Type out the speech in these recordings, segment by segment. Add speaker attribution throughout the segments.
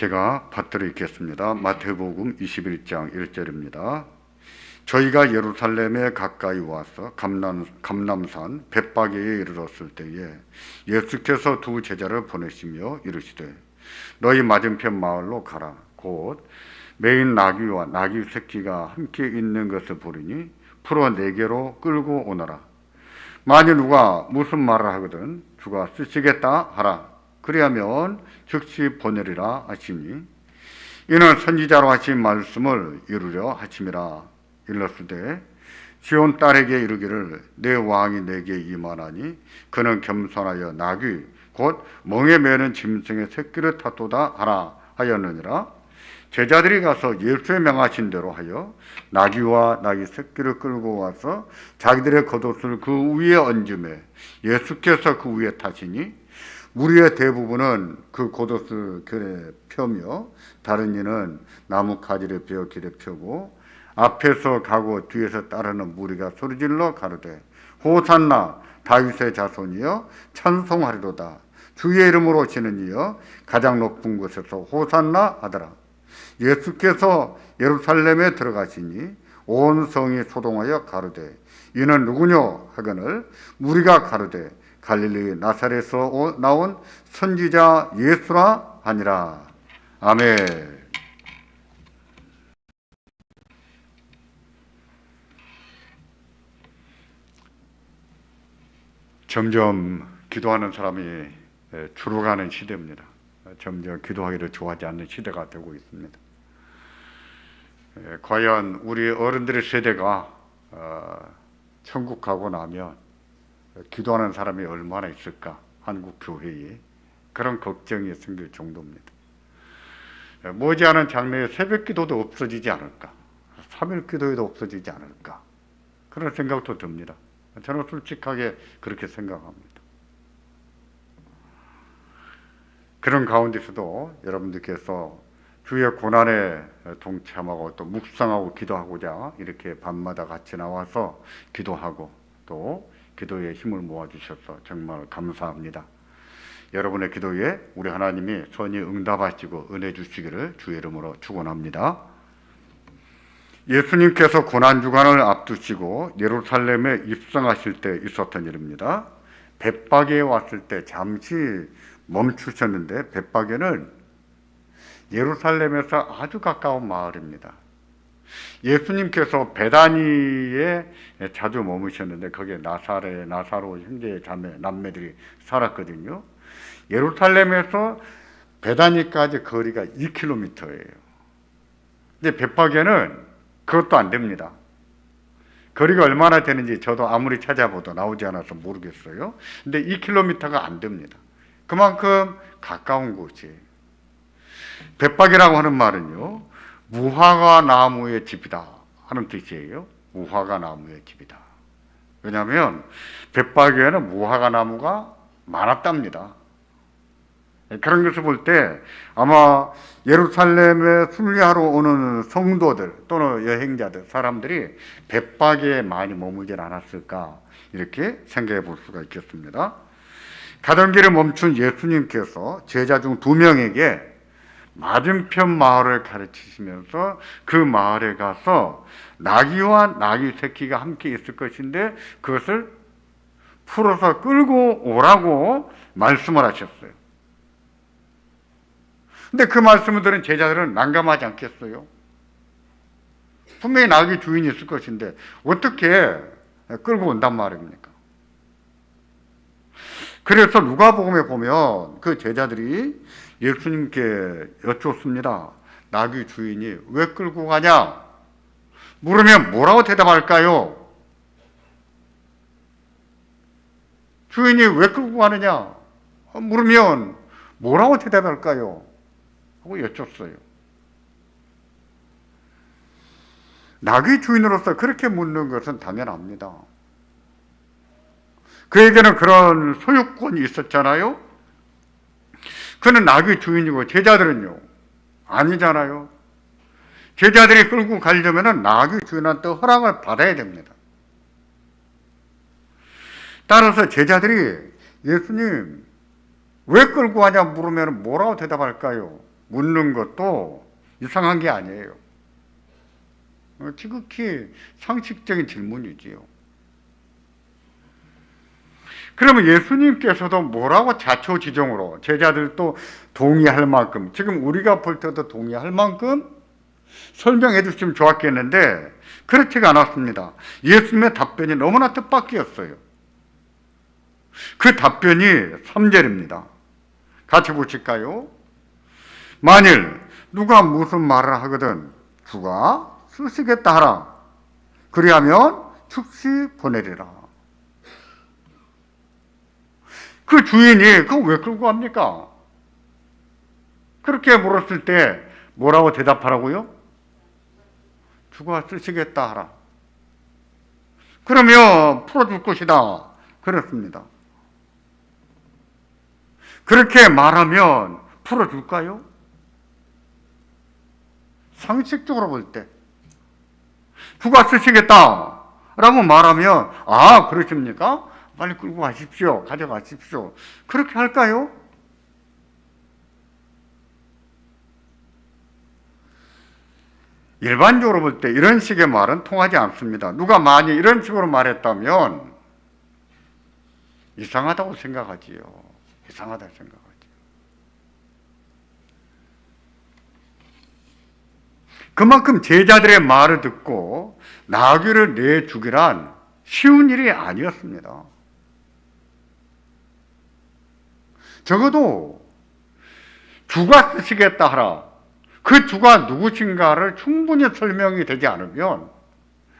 Speaker 1: 제가 받들어 읽겠습니다. 마태복음 21장 1절입니다. 저희가 예루살렘에 가까이 와서 감남, 감남산 벳바게에 이르렀을 때에 예수께서 두 제자를 보내시며 이르시되 너희 맞은편 마을로 가라 곧 메인 나귀와 나귀 새끼가 함께 있는 것을 보리니 풀어 네개로 끌고 오너라 만일 누가 무슨 말을 하거든 주가 쓰시겠다 하라 그리하면 즉시 보내리라 하시니 이는 선지자로 하신 말씀을 이루려 하심이라. 일렀을 때 시온 딸에게 이르기를 내 왕이 내게 임하나니 그는 겸손하여 나귀 곧 멍에 매는 짐승의 새끼를 탔도다 하라 하였느니라. 제자들이 가서 예수의 명하신 대로 하여 나귀와 나귀 새끼를 끌고 와서 자기들의 겉옷을 그 위에 얹음에 예수께서 그 위에 타시니 무리의 대부분은 그 겉옷을 결에 펴며 다른 이는 나무 가지를 베어 길에 펴고 앞에서 가고 뒤에서 따르는 무리가 소리질러 가로되 호산나 다윗의 자손이여 찬송하리로다. 주의 이름으로 오시는 이여 가장 높은 곳에서 호산나 하더라. 예수께서 예루살렘에 들어가시니 온 성이 소동하여 가로되 이는 누구뇨? 하거늘 무리가 가로되 갈릴리 나사렛에서 나온 선지자 예수라 하니라 아멘. 점점 기도하는 사람이 줄어가는 시대입니다. 점점 기도하기를 좋아하지 않는 시대가 되고 있습니다. 과연 우리 어른들의 세대가 어, 천국 가고 나면 기도하는 사람이 얼마나 있을까? 한국 교회에 그런 걱정이 생길 정도입니다. 머지않은 장래에 새벽 기도도 없어지지 않을까? 3일 기도에도 없어지지 않을까? 그런 생각도 듭니다. 저는 솔직하게 그렇게 생각합니다. 그런 가운데서도 여러분들께서 주의 고난에 동참하고 또 묵상하고 기도하고자 이렇게 밤마다 같이 나와서 기도하고 또 기도에 힘을 모아주셔서 정말 감사합니다. 여러분의 기도에 우리 하나님이 선히 응답하시고 은혜 주시기를 주의 이름으로 축원합니다. 예수님께서 고난 주간을 앞두시고 예루살렘에 입성하실 때 있었던 일입니다. 벳바게에 왔을 때 잠시 멈추셨는데 벳바게는 예루살렘에서 아주 가까운 마을입니다. 예수님께서 베다니에 자주 머무셨는데 거기에 나사레, 나사로 형제 자매 남매들이 살았거든요. 예루살렘에서 베다니까지 거리가 2km예요. 근데 벳바게는 그것도 안 됩니다. 거리가 얼마나 되는지 저도 아무리 찾아봐도 나오지 않아서 모르겠어요. 근데 2km가 안 됩니다. 그만큼 가까운 곳이에요. 벳박이라고 하는 말은요, 무화과 나무의 집이다 하는 뜻이에요. 무화과 나무의 집이다. 왜냐하면 벳박이에는 무화과 나무가 많았답니다. 그런 것을 볼 때 아마 예루살렘에 순례하러 오는 성도들 또는 여행자들 사람들이 벳박에 많이 머물지 않았을까 이렇게 생각해 볼 수가 있겠습니다. 가던 길에 멈춘 예수님께서 제자 중 두 명에게 맞은편 마을을 가르치시면서 그 마을에 가서 나귀와 나귀 새끼가 함께 있을 것인데 그것을 풀어서 끌고 오라고 말씀을 하셨어요. 근데 그 말씀을 들은 제자들은 난감하지 않겠어요? 분명히 나귀 주인이 있을 것인데 어떻게 끌고 온단 말입니까? 그래서 누가복음에 보면 그 제자들이 예수님께 여쭙습니다. 나귀 주인이 왜 끌고 가냐? 물으면 뭐라고 대답할까요? 주인이 왜 끌고 가느냐? 물으면 뭐라고 대답할까요? 하고 여쭙어요. 나귀 주인으로서 그렇게 묻는 것은 당연합니다. 그에게는 그런 소유권이 있었잖아요. 그는 나귀 주인이고 제자들은요 아니잖아요. 제자들이 끌고 가려면 나귀 주인한테 허락을 받아야 됩니다. 따라서 제자들이 예수님 왜 끌고 가냐 물으면 뭐라고 대답할까요? 묻는 것도 이상한 게 아니에요. 어, 지극히 상식적인 질문이지요. 그러면 예수님께서도 뭐라고 자초지종으로 제자들도 동의할 만큼 지금 우리가 볼 때도 동의할 만큼 설명해 주시면 좋았겠는데 그렇지가 않았습니다. 예수님의 답변이 너무나 뜻밖이었어요. 그 답변이 3절입니다. 같이 보실까요? 만일 누가 무슨 말을 하거든 주가 쓰시겠다 하라. 그리하면 즉시 보내리라. 그 주인이 그거 왜 끌고 갑니까? 그렇게 물었을 때 뭐라고 대답하라고요? 주가 쓰시겠다 하라. 그러면 풀어줄 것이다. 그렇습니다. 그렇게 말하면 풀어줄까요? 상식적으로 볼 때. 주가 쓰시겠다. 라고 말하면, 아, 그러십니까? 빨리 끌고 가십시오. 가져가십시오. 그렇게 할까요? 일반적으로 볼 때 이런 식의 말은 통하지 않습니다. 누가 만약 이런 식으로 말했다면 이상하다고 생각하지요. 이상하다 생각하지요. 그만큼 제자들의 말을 듣고 나귀를 내주기란 쉬운 일이 아니었습니다. 적어도 주가 쓰시겠다 하라. 그 주가 누구신가를 충분히 설명이 되지 않으면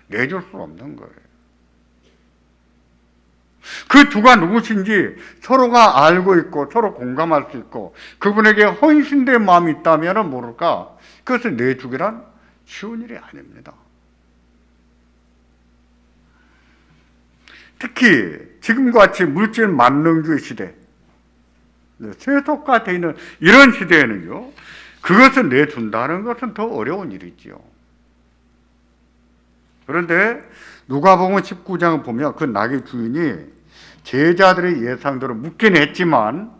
Speaker 1: 내줄 수 없는 거예요. 그 주가 누구신지 서로가 알고 있고 서로 공감할 수 있고 그분에게 헌신된 마음이 있다면 모를까 그것을 내주기란 쉬운 일이 아닙니다. 특히 지금과 같이 물질 만능주의 시대 네, 세속화되어 있는 이런 시대에는요 그것을 내준다는 것은 더 어려운 일이지요. 그런데 누가복음 19장을 보면 그 낙의 주인이 제자들의 예상대로 묻긴 했지만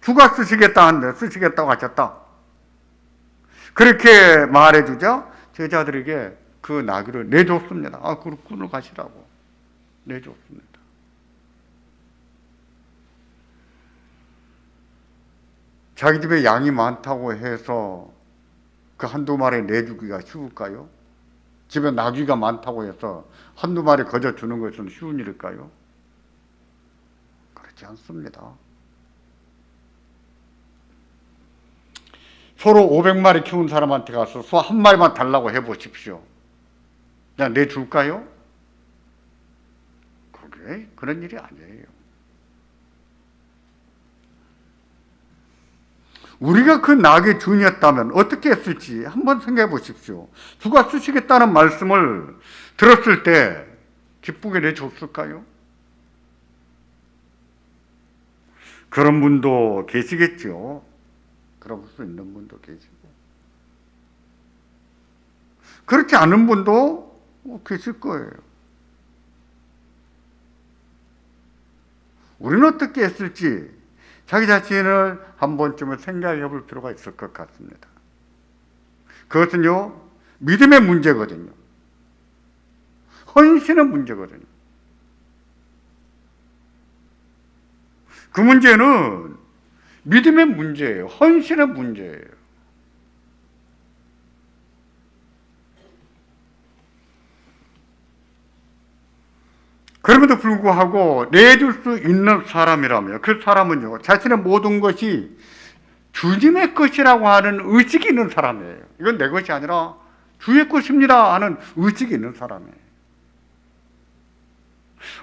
Speaker 1: 주가 쓰시겠다 하는데 쓰시겠다고 하셨다. 그렇게 말해주자 제자들에게 그 나귀를 내줬습니다. 아, 그렇군요 가시라고 내줬습니다. 자기 집에 양이 많다고 해서 그 한두 마리 내주기가 쉬울까요? 집에 나귀가 많다고 해서 한두 마리 거저 주는 것은 쉬운 일일까요? 그렇지 않습니다. 서로 500마리 키운 사람한테 가서 소 한 마리만 달라고 해 보십시오. 그냥 내줄까요? 그게 그런 일이 아니에요. 우리가 그 낙의 주인이었다면 어떻게 했을지 한번 생각해 보십시오. 주가 쓰시겠다는 말씀을 들었을 때 기쁘게 내줬을까요? 그런 분도 계시겠죠. 그럴 수 있는 분도 계시고. 그렇지 않은 분도 계실 거예요. 우리는 어떻게 했을지 자기 자신을 한 번쯤은 생각해 볼 필요가 있을 것 같습니다. 그것은요, 믿음의 문제거든요. 헌신의 문제거든요. 그 문제는 믿음의 문제예요. 헌신의 문제예요. 그럼에도 불구하고 내줄 수 있는 사람이라면 그 사람은요 자신의 모든 것이 주님의 것이라고 하는 의식이 있는 사람이에요. 이건 내 것이 아니라 주의 것입니다 하는 의식이 있는 사람이에요.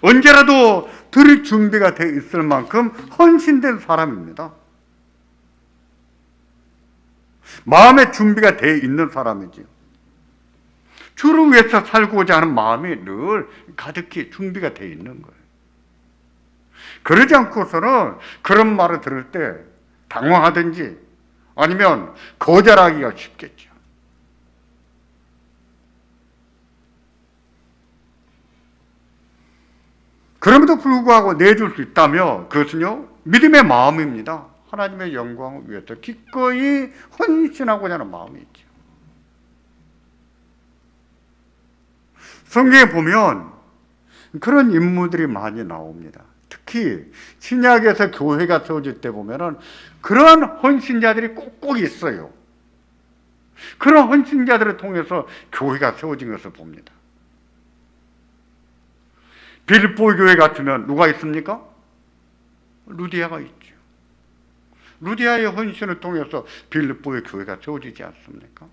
Speaker 1: 언제라도 들을 준비가 돼 있을 만큼 헌신된 사람입니다. 마음의 준비가 돼 있는 사람이지요. 주를 위해서 살고자 하는 마음이 늘 가득히 준비가 되어 있는 거예요. 그러지 않고서는 그런 말을 들을 때 당황하든지 아니면 거절하기가 쉽겠죠. 그럼에도 불구하고 내줄 수 있다며 그것은요 믿음의 마음입니다. 하나님의 영광을 위해서 기꺼이 헌신하고자 하는 마음이 있죠. 성경에 보면 그런 인물들이 많이 나옵니다. 특히 신약에서 교회가 세워질 때 보면은 그런 헌신자들이 꼭꼭 있어요. 그런 헌신자들을 통해서 교회가 세워진 것을 봅니다. 빌보 교회 같으면 누가 있습니까? 루디아가 있죠. 루디아의 헌신을 통해서 빌보의 교회가 세워지지 않습니까?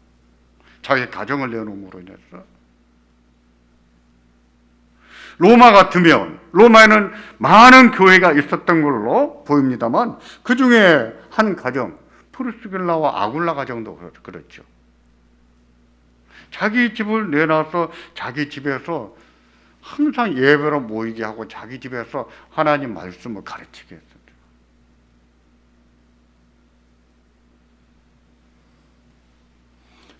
Speaker 1: 자기 가정을 내놓음으로 인해서 로마 같으면 로마에는 많은 교회가 있었던 걸로 보입니다만 그 중에 한 가정 프루스빌라와 아굴라 가정도 그렇- 그렇죠. 자기 집을 내놔서 자기 집에서 항상 예배로 모이게 하고 자기 집에서 하나님 말씀을 가르치게 했습니다.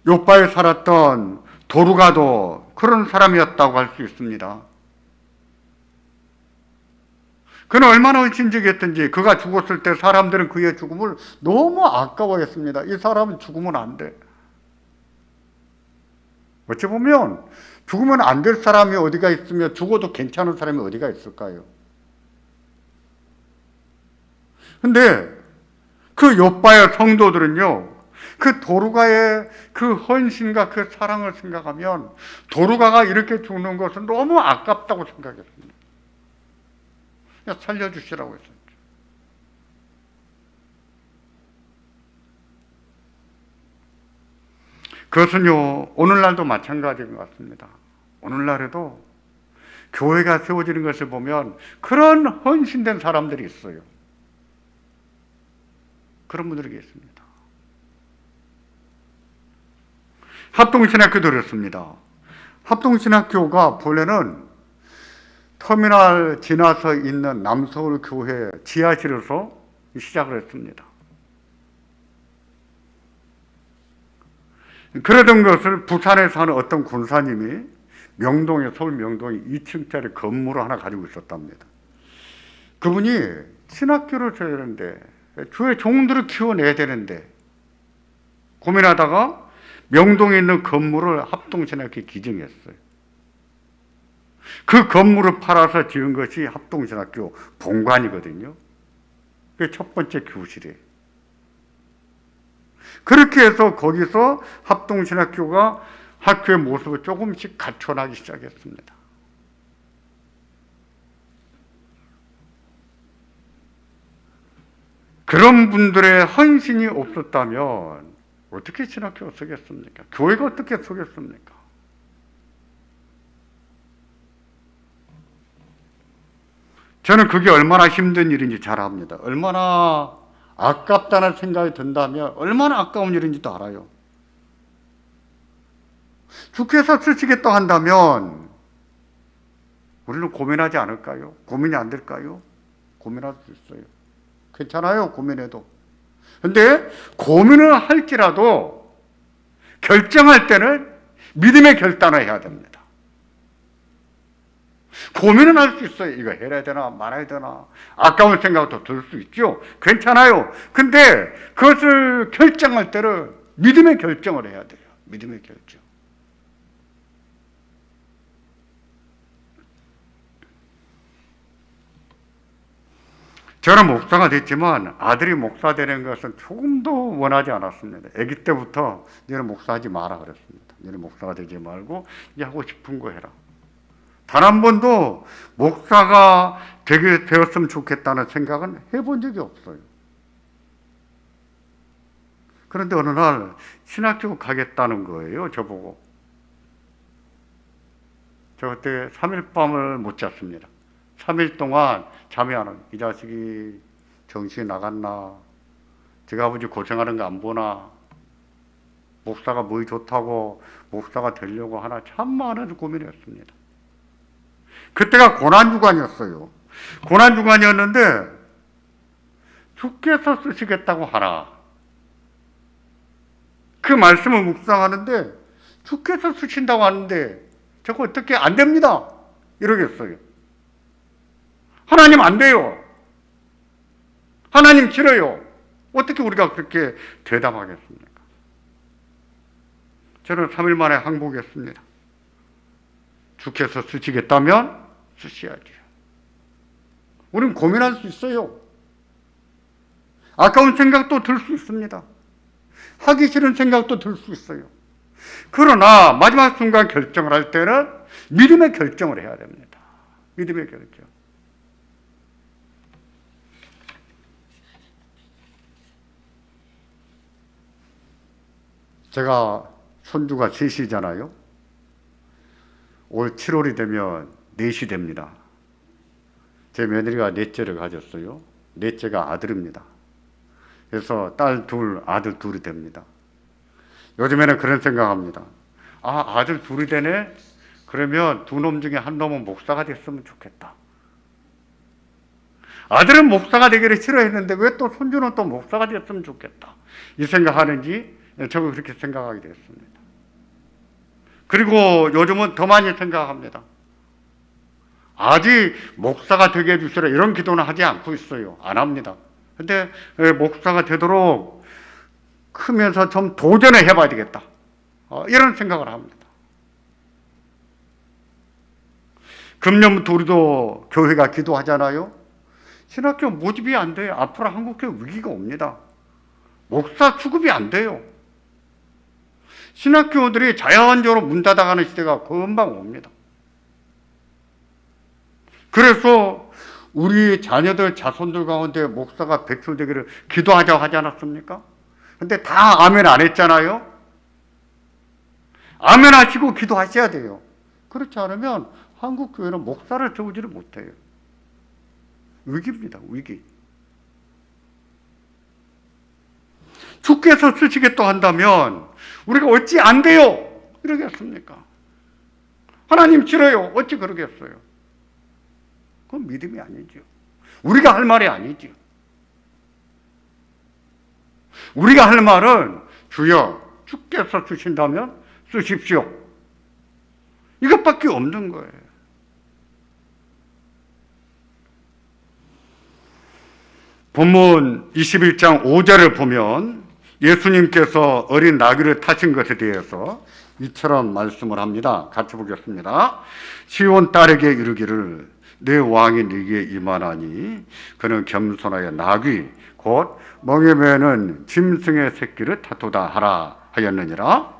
Speaker 1: 요바에 살았던 도루가도 그런 사람이었다고 할 수 있습니다. 그는 얼마나 헌신적이었던지 그가 죽었을 때 사람들은 그의 죽음을 너무 아까워했습니다. 이 사람은 죽으면 안 돼. 어찌 보면 죽으면 안 될 사람이 어디가 있으며 죽어도 괜찮은 사람이 어디가 있을까요? 근데 그 요바의 성도들은요, 그 도루가의 그 헌신과 그 사랑을 생각하면 도루가가 이렇게 죽는 것은 너무 아깝다고 생각했습니다. 살려주시라고 했습니다. 그것은요, 오늘날도 마찬가지인 것 같습니다. 오늘날에도 교회가 세워지는 것을 보면 그런 헌신된 사람들이 있어요. 그런 분들이 계십니다. 합동신학교도 그렇습니다. 합동신학교가 본래는 터미널 지나서 있는 남서울 교회 지하실에서 시작을 했습니다. 그러던 것을 부산에 사는 어떤 군사님이 명동에 서울 명동에 2층짜리 건물을 하나 가지고 있었답니다. 그분이 신학교를 줘야 되는데 주의 종들을 키워내야 되는데 고민하다가 명동에 있는 건물을 합동신학교에 기증했어요. 그 건물을 팔아서 지은 것이 합동신학교 본관이거든요. 그게 첫 번째 교실이에요. 그렇게 해서 거기서 합동신학교가 학교의 모습을 조금씩 갖춰나기 시작했습니다. 그런 분들의 헌신이 없었다면 어떻게 신학교가 서겠습니까? 교회가 어떻게 서겠습니까? 저는 그게 얼마나 힘든 일인지 잘 압니다. 얼마나 아깝다는 생각이 든다면 얼마나 아까운 일인지도 알아요. 주께서 쓰시겠다 한다면 우리는 고민하지 않을까요? 고민이 안 될까요? 고민할 수 있어요. 괜찮아요, 고민해도. 근데 고민을 할지라도 결정할 때는 믿음의 결단을 해야 됩니다. 고민은 할 수 있어요. 이거 해야 되나 말아야 되나 아까운 생각도 들 수 있죠. 괜찮아요. 근데 그것을 결정할 때는 믿음의 결정을 해야 돼요. 믿음의 결정. 저는 목사가 됐지만 아들이 목사 되는 것은 조금도 원하지 않았습니다. 아기 때부터 너는 목사하지 마라 그랬습니다. 너는 목사가 되지 말고 네 하고 싶은 거 해라. 단 한 번도 목사가 되게 되었으면 좋겠다는 생각은 해본 적이 없어요. 그런데 어느 날 신학교 가겠다는 거예요, 저보고. 저 그때 3일 밤을 못 잤습니다. 3일 동안 잠이 안 와요. 이 자식이 정신이 나갔나? 제가 아버지 고생하는 거 안 보나? 목사가 뭐이 좋다고 목사가 되려고 하나 참 많은 고민했습니다. 그때가 고난주간이었어요. 고난주간이었는데 주께서 쓰시겠다고 하라. 그 말씀을 묵상하는데 주께서 쓰신다고 하는데 저거 어떻게 안 됩니다. 이러겠어요. 하나님 안 돼요. 하나님 싫어요. 어떻게 우리가 그렇게 대답하겠습니까? 저는 3일 만에 항복했습니다. 주께서 쓰시겠다면 쓰셔야죠. 우리는 고민할 수 있어요. 아까운 생각도 들 수 있습니다. 하기 싫은 생각도 들 수 있어요. 그러나 마지막 순간 결정을 할 때는 믿음의 결정을 해야 됩니다. 믿음의 결정. 제가 손주가 셋이잖아요. 올 7월이 되면 넷이 됩니다. 제 며느리가 넷째를 가졌어요. 넷째가 아들입니다. 그래서 딸 둘, 아들 둘이 됩니다. 요즘에는 그런 생각합니다. 아, 아들 둘이 되네? 그러면 두 놈 중에 한 놈은 목사가 됐으면 좋겠다. 아들은 목사가 되기를 싫어했는데 왜 또 손주는 또 목사가 됐으면 좋겠다. 이 생각하는지 저도 그렇게 생각하게 됐습니다. 그리고 요즘은 더 많이 생각합니다. 아직 목사가 되게 해주시라 이런 기도는 하지 않고 있어요. 안 합니다. 근데 목사가 되도록 크면서 좀 도전을 해봐야 되겠다. 어, 이런 생각을 합니다. 금년부터 우리도 교회가 기도하잖아요. 신학교 모집이 안 돼요. 앞으로 한국교회 위기가 옵니다. 목사 수급이 안 돼요. 신학교들이 자연적으로 문 닫아가는 시대가 금방 옵니다. 그래서 우리 자녀들 자손들 가운데 목사가 배출되기를 기도하자고 하지 않았습니까? 근데 다 아멘 안 했잖아요. 아멘 하시고 기도하셔야 돼요. 그렇지 않으면 한국 교회는 목사를 세우지를 못해요. 위기입니다. 위기. 주께서 쓰시겠다 한다면 우리가 어찌 안 돼요? 이러겠습니까? 하나님 싫어요. 어찌 그러겠어요? 그건 믿음이 아니죠. 우리가 할 말이 아니죠. 우리가 할 말은 주여 주께서 주신다면 쓰십시오. 이것밖에 없는 거예요. 본문 21장 5절을 보면 예수님께서 어린 나귀를 타신 것에 대해서 이처럼 말씀을 합니다. 같이 보겠습니다. 시온 딸에게 이르기를 내 왕이 네게 임하나니 그는 겸손하여 나귀 곧 멍에 매는 짐승의 새끼를 타도다 하라 하였느니라.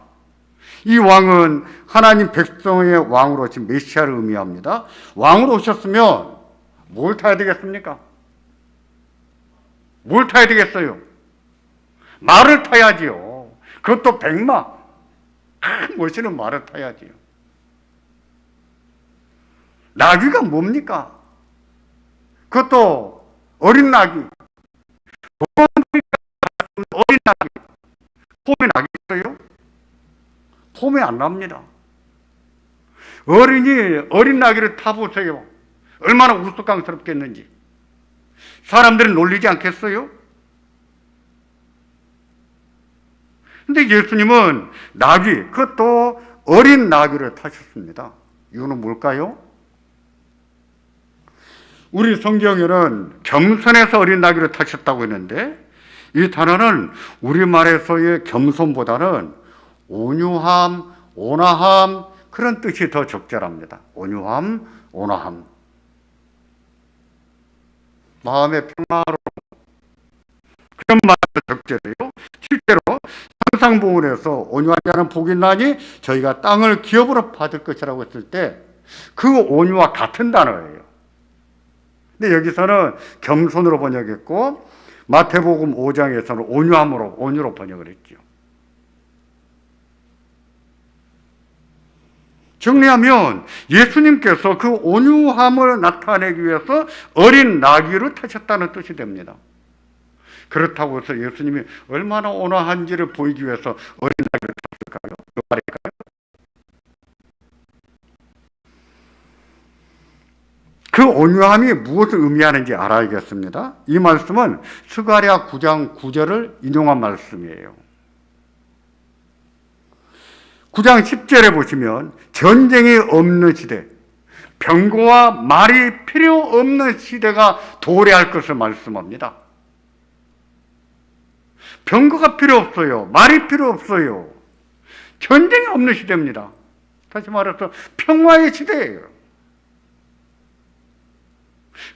Speaker 1: 이 왕은 하나님 백성의 왕으로 오신 메시아를 의미합니다. 왕으로 오셨으면 뭘 타야 되겠습니까? 뭘 타야 되겠어요? 말을 타야지요. 그것도 백마. 큰 멋있는 말을 타야지요. 나귀가 뭡니까? 그것도 어린 나귀. 어린 나귀. 폼에 나귀 있어요? 폼에 안 납니다. 어린이 어린 나귀를 타보세요. 얼마나 우스꽝스럽겠는지. 사람들은 놀리지 않겠어요? 근데 예수님은 나귀, 그것도 어린 나귀를 타셨습니다. 이유는 뭘까요? 우리 성경에는 겸손해서 어린 나귀를 타셨다고 했는데 이 단어는 우리말에서의 겸손보다는 온유함, 온화함 그런 뜻이 더 적절합니다. 온유함, 온화함. 마음의 평화로 그런 말도 적절해요. 실제로 상상복음에서 온유하지 않은 복이 나니 저희가 땅을 기업으로 받을 것이라고 했을 때 그 온유와 같은 단어예요. 근데 여기서는 겸손으로 번역했고 마태복음 5장에서는 온유함으로 온유로 번역을 했죠. 정리하면 예수님께서 그 온유함을 나타내기 위해서 어린 나귀를 타셨다는 뜻이 됩니다. 그렇다고 해서 예수님이 얼마나 온화한지를 보이기 위해서 어린 나귀를 그 온유함이 무엇을 의미하는지 알아야겠습니다. 이 말씀은 스가랴 9장 9절을 인용한 말씀이에요. 9장 10절에 보시면 전쟁이 없는 시대, 병고와 말이 필요 없는 시대가 도래할 것을 말씀합니다. 병거가 필요 없어요. 말이 필요 없어요. 전쟁이 없는 시대입니다. 다시 말해서 평화의 시대예요.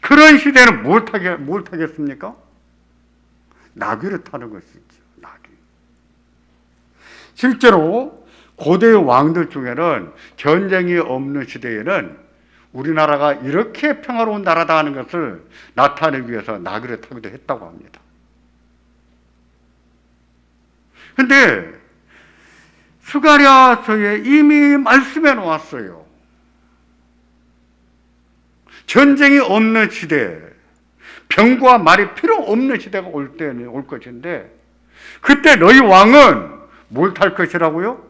Speaker 1: 그런 시대는 뭘 타게 뭘 타겠습니까? 나귀를 타는 것이죠. 나귀. 실제로 고대 왕들 중에는 전쟁이 없는 시대에는 우리나라가 이렇게 평화로운 나라다 하는 것을 나타내기 위해서 나귀를 타기도 했다고 합니다. 근데 스가랴서에 이미 말씀해 놓았어요. 전쟁이 없는 시대, 병과 말이 필요 없는 시대가 올 때는 올 것인데 그때 너희 왕은 뭘 탈 것이라고요?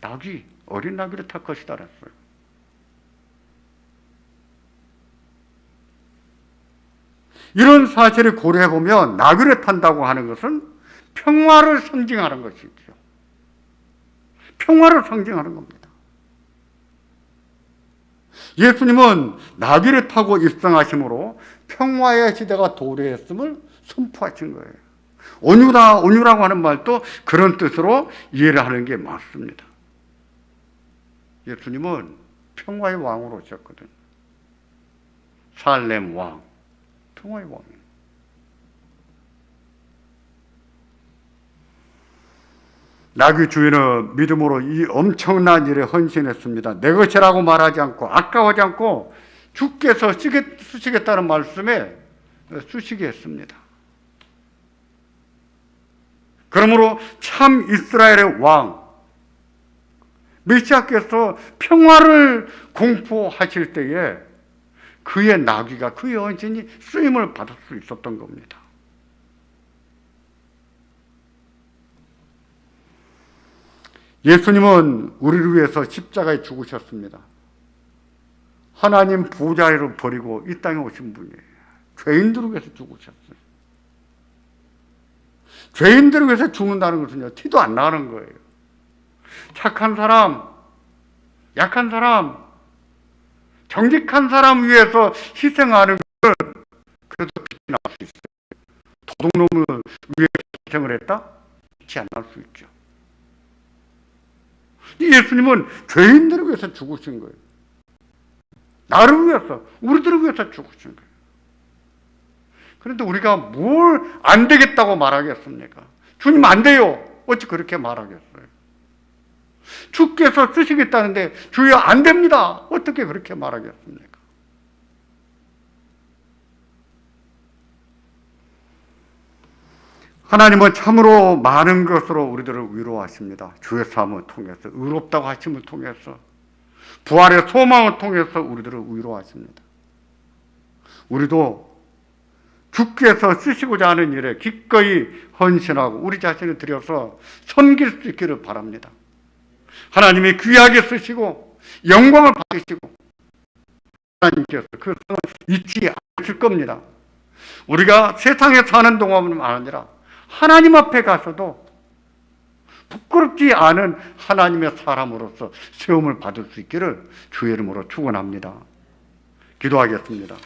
Speaker 1: 나귀, 어린 나귀를 탈 것이다 그랬어요. 이런 사실을 고려해 보면 나귀를 탄다고 하는 것은 평화를 상징하는 것이죠. 평화를 상징하는 겁니다. 예수님은 나귀를 타고 입성하심으로 평화의 시대가 도래했음을 선포하신 거예요. 온유다, 온유라고 하는 말도 그런 뜻으로 이해를 하는 게 맞습니다. 예수님은 평화의 왕으로 오셨거든요. 살렘 왕, 평화의 왕이에요. 나귀 주인은 믿음으로 이 엄청난 일에 헌신했습니다. 내 것이라고 말하지 않고 아까워하지 않고 주께서 쓰시겠다는 말씀에 쓰시게 했습니다. 그러므로 참 이스라엘의 왕 메시아께서 평화를 공포하실 때에 그의 나귀가 그의 헌신이 쓰임을 받을 수 있었던 겁니다. 예수님은 우리를 위해서 십자가에 죽으셨습니다. 하나님 보좌를 버리고 이 땅에 오신 분이에요. 죄인들을 위해서 죽으셨어요. 죄인들을 위해서 죽는다는 것은요, 티도 안 나는 거예요. 착한 사람, 약한 사람, 정직한 사람 위해서 희생하는 것은 그래도 빛이 날 수 있어요. 도둑놈을 위해서 희생을 했다? 빛이 안 날 수 있죠. 예수님은 죄인들을 위해서 죽으신 거예요. 나를 위해서, 우리들을 위해서 죽으신 거예요. 그런데 우리가 뭘 안 되겠다고 말하겠습니까? 주님 안 돼요. 어찌 그렇게 말하겠어요? 주께서 쓰시겠다는데 주여 안 됩니다. 어떻게 그렇게 말하겠습니까? 하나님은 참으로 많은 것으로 우리들을 위로하십니다. 주의 삶을 통해서, 의롭다고 하심을 통해서, 부활의 소망을 통해서 우리들을 위로하십니다. 우리도 주께서 쓰시고자 하는 일에 기꺼이 헌신하고 우리 자신을 들여서 섬길 수 있기를 바랍니다. 하나님이 귀하게 쓰시고 영광을 받으시고 하나님께서 그 상을 잊지 않으실 겁니다. 우리가 세상에 사는 동안은 아니라 하나님 앞에 가서도 부끄럽지 않은 하나님의 사람으로서 세움을 받을 수 있기를 주의 이름으로 축원합니다. 기도하겠습니다.